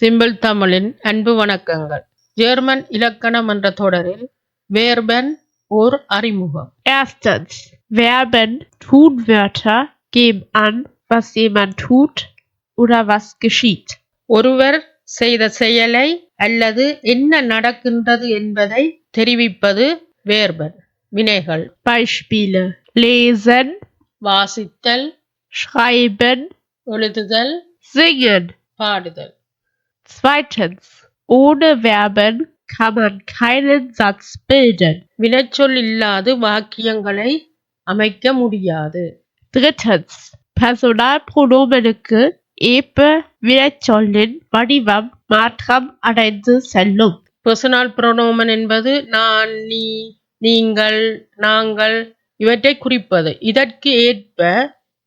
Simple தமிழின் அன்பு வணக்கங்கள் ஜெர்மன் இலக்கணம் என்ற தொடரில் வேர்பன் ஓர் அறிமுகம் Erstens. Verben, Tunwörter geben an, was jemand tut oder was geschieht. ஒருவர் செய்த செயலை அல்லது என்ன நடக்கின்றது என்பதை தெரிவிப்பது வேர்பன் வினைகள் Beispiele. Lesen, வாசித்தல் schreiben, எழுதுதல் singen. பாடுதல் Zweitens. Ohne Verben kann man keinen Satz bilden. வினைச்சொல் இல்லாது வாக்கியங்களை அமைக்க முடியாது Drittens. Personalpronomenuக்கு ஏற்ப வினைச்சொல்லின் வடிவம் மாற்றம் அடைந்து செல்லும் பர்சனல் ப்ரொனோமன் என்பது நான் நீ நீங்கள் நாங்கள் இவற்றை குறிப்பது இதற்கு ஏற்ப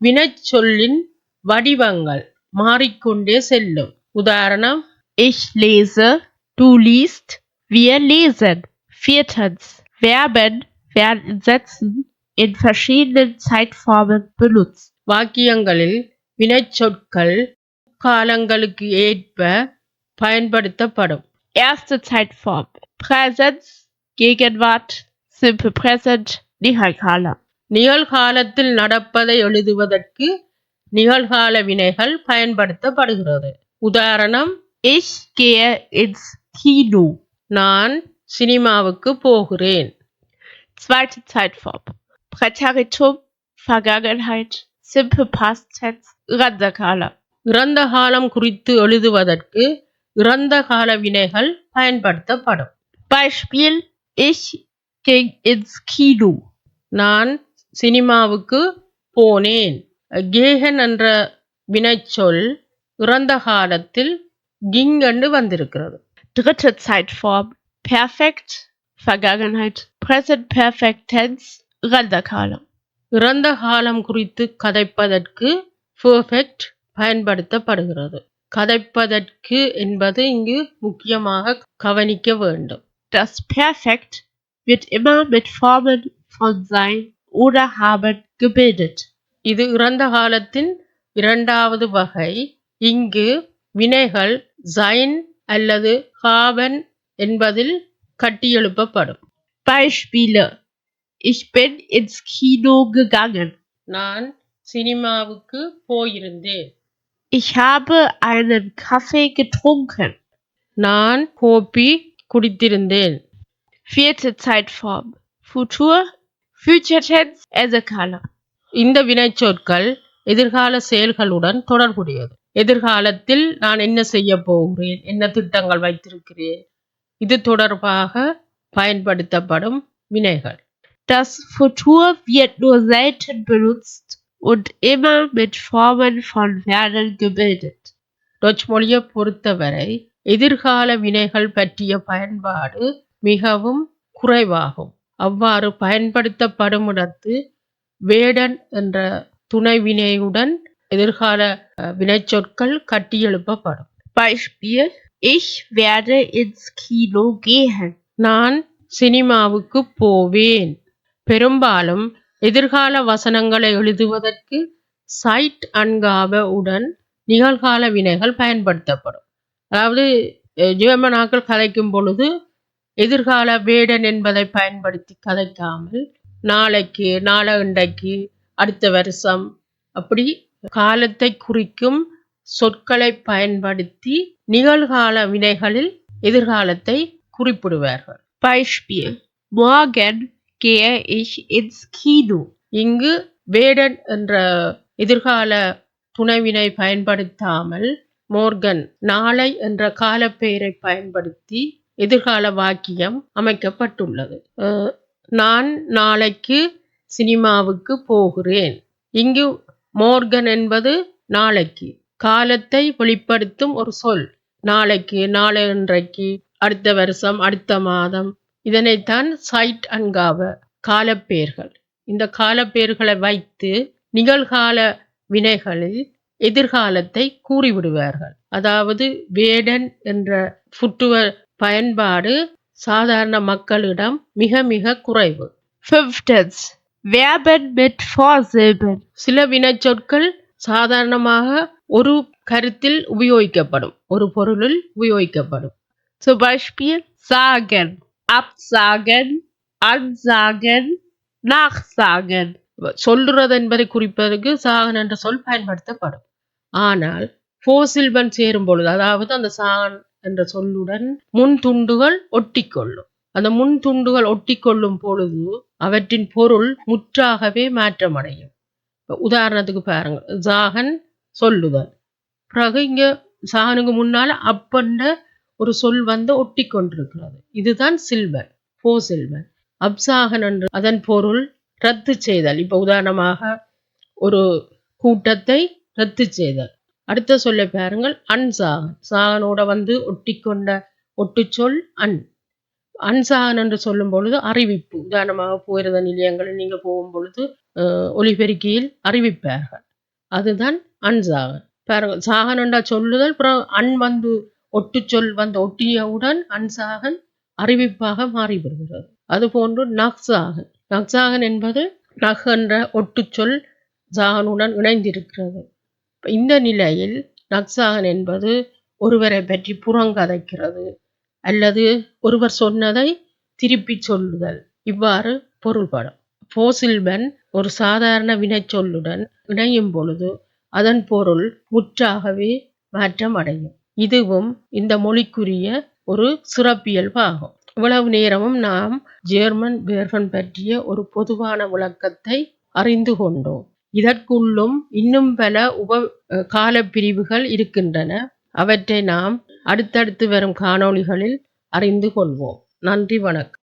வினைச்சொல்லின் வடிவங்கள் மாறிக்கொண்டே செல்லும் உதாரணம் Ich lese, du liest, wir lesen. Viertens. Verben werden in Sätzen in verschiedenen Zeitformen benutzt. வாக்கியங்களில் வினைச்சொற்கள் காலங்களுக்கு ஏற்ப பயன்படுத்தப்படும் Erste Zeitform. Präsens, Gegenwart, Simple Present, Nihalkala. நிகழ்காலத்தில் நடப்பதை எழுதுவதற்கு நிகழ்கால வினைகள் பயன்படுத்தப்படுகிறது உதாரணம் ich gehe ins Kino. நான் சினிமாவுக்கு போகிறேன் Zweite Zeitform. Präteritum, Vergangenheit, Simple Past Tense, இறந்த காலம் இறந்த காலம் குறித்து எழுதுவதற்கு இறந்த கால வினைகள் பயன்படுத்தப்படும் பைஷ்பியல் இஷ் கிங் இட்ஸ் கீடு நான் சினிமாவுக்கு போனேன் கேகன் என்ற வினைச்சொல் இறந்த காலத்தில் என்று வந்திருக்கிறது Dritte Zeitform. Perfekt, Vergangenheit, Present Perfect Tense, Ransakala. இறந்த காலம் குறித்து கதைப்பதற்கு பெர்ஃபெக்ட் பயன்படுத்தப்படுகிறது கதைப்பதற்கு என்பது இங்கு முக்கியமாக கவனிக்க வேண்டும் Das Perfekt wird immer mit Formen von sein oder haben gebildet. இது இறந்த காலத்தின் இரண்டாவது வகை இங்கு வினைகள் சைன் அல்லது ஹாவன் என்பதில் கட்டியெழுப்பப்படும் Beispiele. Ich bin ins Kino gegangen. நான் சினிமாவுக்கு போயிருந்தேன் Ich habe einen Kaffee getrunken. நான் கோப்பி குடித்திருந்தேன் Vierte Zeitform. Futur, Future Tense, Esekala. இந்த வினைச்சொற்கள் எதிர்கால செயல்களுடன் தொடர்புடையது எதிர்காலத்தில் நான் என்ன செய்ய போகிறேன்? என்ன திட்டங்கள் வைத்திருக்கிறேன்? இது தொடர்பாக பயன்படுத்தப்படும் வினைகள். Das Futur wird nur selten benutzt und immer mit Formen von werden gebildet. Dutch மொழியை பொறுத்தவரை எதிர்கால வினைகள் பற்றிய பயன்பாடு மிகவும் குறைவாகும். அவ்வாறு பயன்படுத்தப்படும் இடத்து வேடன் என்ற துணை வினையுடன் எதிர்கால வினைச்சொற்கள் கட்டியெழுப்பப்படும் Beispiel. Ich werde ins Kino gehen. நான் சினிமாவுக்கு போவேன் பெரும்பாலும் எதிர்கால வசனங்களை எழுதுவதற்கு சைட் அன்காப உடன் நிகழ்கால வினைகள் பயன்படுத்தப்படும் அதாவது அஹ், ஜெர்மனாக்கள் கதைக்கும் பொழுது எதிர்கால வேடன் என்பதை பயன்படுத்தி கதைக்காமல் நாளைக்கு நாளை இன்றைக்கு அடுத்த வருஷம் அப்படி காலத்தை குறிக்கும் சொற்களை பயன்படுத்தி நிகழ்கால வினைகளில் எதிர்காலத்தை குறிப்பிடுவார்கள். பைஷ்பியல் Morgen கே. ich இட்ஸ் கீது. இங்கு வேடன் என்ற எதிர்கால துணைவினை பயன்படுத்தாமல் மோர்கன் நாளை என்ற காலப்பெயரை பயன்படுத்தி எதிர்கால வாக்கியம் அமைக்கப்பட்டுள்ளது. நான் நாளைக்கு சினிமாவுக்கு போகிறேன். இங்கு மோர்கன் என்பது நாளைக்கு. காலத்தை வெளிப்படுத்தும் ஒரு சொல். நாளைக்கு நாளை இன்றைக்கு அடுத்த வருஷம் அடுத்த மாதம். இதனைத்தான் சைட் அன்காவ காலப்பேர்கள். இந்த காலப்பேர்களை வைத்து நிகழ்கால வினைகளில் எதிர்காலத்தை கூறிவிடுவார்கள். அதாவது வேடன் என்ற புத்துவ பயன்பாடு சாதாரண மக்களிடம் மிக மிக குறைவு. ஃபிஃப்டஸ் Verben ஃபார் Vorsilben. சில வினைச்சொற்கள் சாதாரணமாக ஒரு கருத்தில் உபயோகிக்கப்படும் ஒரு பொருளில் உபயோகிக்கப்படும் Zum Beispiel sagen, absagen, ansagen, nachsagen. சொல்லுறது என்பதை குறிப்பதற்கு சாகன் என்ற சொல் பயன்படுத்தப்படும் ஆனால் போசில்பன் சேரும் பொழுது அதாவது அந்த சாகன் என்ற சொல்லுடன் முன் துண்டுகள் ஒட்டிக்கொள்ளும் அந்த முன் துண்டுகள் ஒட்டிக்கொள்ளும் பொழுது அவற்றின் பொருள் முற்றாகவே மாற்றமடையும். உதாரணத்துக்கு பாருங்க சாகன் சொல்லுதல் பிறகு இங்க சாகனுக்கு முன்னால அப்பண்ட ஒரு சொல் வந்து ஒட்டி கொண்டிருக்கிறது இதுதான் சில்வர் போ சில்வன் அப்சாகன் என்று அதன் பொருள் ரத்து செய்தல். இப்ப உதாரணமாக ஒரு கூட்டத்தை ரத்து செய்தல். அடுத்த சொல்லை பாருங்கள். அன்சாகன் சாகனோட வந்து ஒட்டி கொண்ட ஒட்டுச்சொல் அன். அன்சாகன் என்று சொல்லும் பொழுது அறிவிப்பு. உதாரணமாக போயிருந்த நிலையங்களில் நீங்க போகும் பொழுது ஒலிபெருக்கியில் அறிவிப்பார்கள். அதுதான் அன்சாகன் பாருங்கள் சாகன் சொல்லுதல் அப்புறம் அன் வந்து ஒட்டுச்சொல் வந்து ஒட்டியவுடன் அன்சாகன் அறிவிப்பாக மாறிவிடுகிறது. அதுபோன்று நக்சாகன் நக்சாகன் என்பது நக் என்ற ஒட்டுச்சொல் சாகனுடன் இணைந்திருக்கிறது. இந்த நிலையில் நக்சாகன் என்பது ஒருவரை பற்றி புறங்கதைக்கிறது. அல்லது ஒருவர் சொன்னதை திருப்பி சொல்லுதல். இவ்வாறு பொருள்படும். போசில்வன் ஒரு சாதாரண வினைச்சொல்லுடன் இணையும் பொழுது அதன் பொருள் முற்றாகவே மாற்றம் அடையும். இதுவும் இந்த மொழிக்குரிய ஒரு சிறப்பியல்பாகும். இவ்வளவு நேரமும் நாம் ஜேர்மன் வேர்பன் பற்றிய ஒரு பொதுவான விளக்கத்தை அறிந்து கொண்டோம். இதற்குள்ளும் இன்னும் பல உப கால காலப்பிரிவுகள் இருக்கின்றன. அவற்றை நாம் அடுத்தடுத்து வரும் காணொளிகளில் அறிந்து கொள்வோம். நன்றி வணக்கம்.